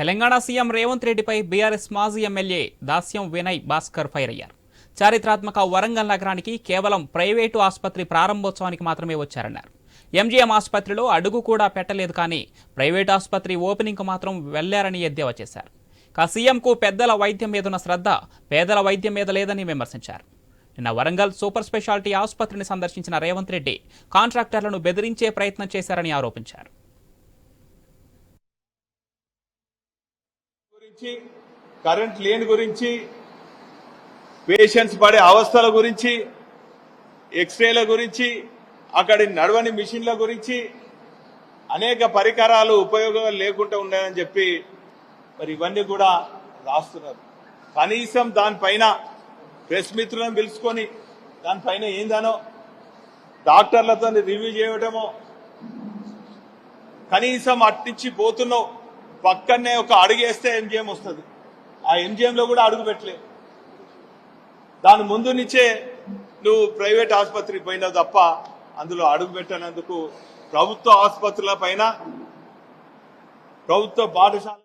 Telangana CM Revanth రెడ్డిపై BRS మాజీ MLA Dasyam Vinay Bhaskar fire అయ్యారు. చారిత్రాత్మక వరంగల్ నగరానికి కేవలం ప్రైవేటు ఆసుపత్రి ప్రారంభోత్సవానికి మాత్రమే వచ్చారన్నారు. ఎంజీఎం ఆసుపత్రిలో అడుగు కూడా పెట్టలేదు కానీ ప్రైవేట్ ఆసుపత్రి ఓపెనింగ్కు మాత్రం వెళ్ళారని ఎద్దేవా చేశారు. కా సీఎంకు పెద్దల వైద్యం మీదున్న శ్రద్ధ పేదల వైద్యం మీద లేదని విమర్శించారు. నిన్న వరంగల్ సూపర్ స్పెషాలిటీ ఆసుపత్రిని సందర్శించిన రేవంత్ రెడ్డి కాంట్రాక్టర్లను బెదిరించే ప్రయత్నం చేశారని ఆరోపించారు. గురించి కరెంట్ లేని గురించి పేషెంట్స్ పడే అవస్థల గురించి ఎక్స్రేల గురించి అక్కడి నడవని మిషన్ల గురించి అనేక పరికరాలు ఉపయోగం లేకుండా ఉన్నాయని చెప్పి మరి ఇవన్నీ కూడా రాస్తున్నారు. కనీసం దానిపైన ప్రెస్ మిత్రులను పిలుచుకొని దానిపైన ఏందనో డాక్టర్లతో రివ్యూ చేయటమో కనీసం అట్టించి పోతున్నావు పక్కనే ఒక అడుగు వేస్తే ఎంజిఎం వస్తుంది. ఆ ఎంజిఎంలో కూడా అడుగు పెట్టలే. దాని ముందు నుంచే నువ్వు ప్రైవేట్ ఆసుపత్రికి పోయినావు తప్ప అందులో అడుగు పెట్టనందుకు ప్రభుత్వ ఆసుపత్రుల పైన ప్రభుత్వ పాఠశాల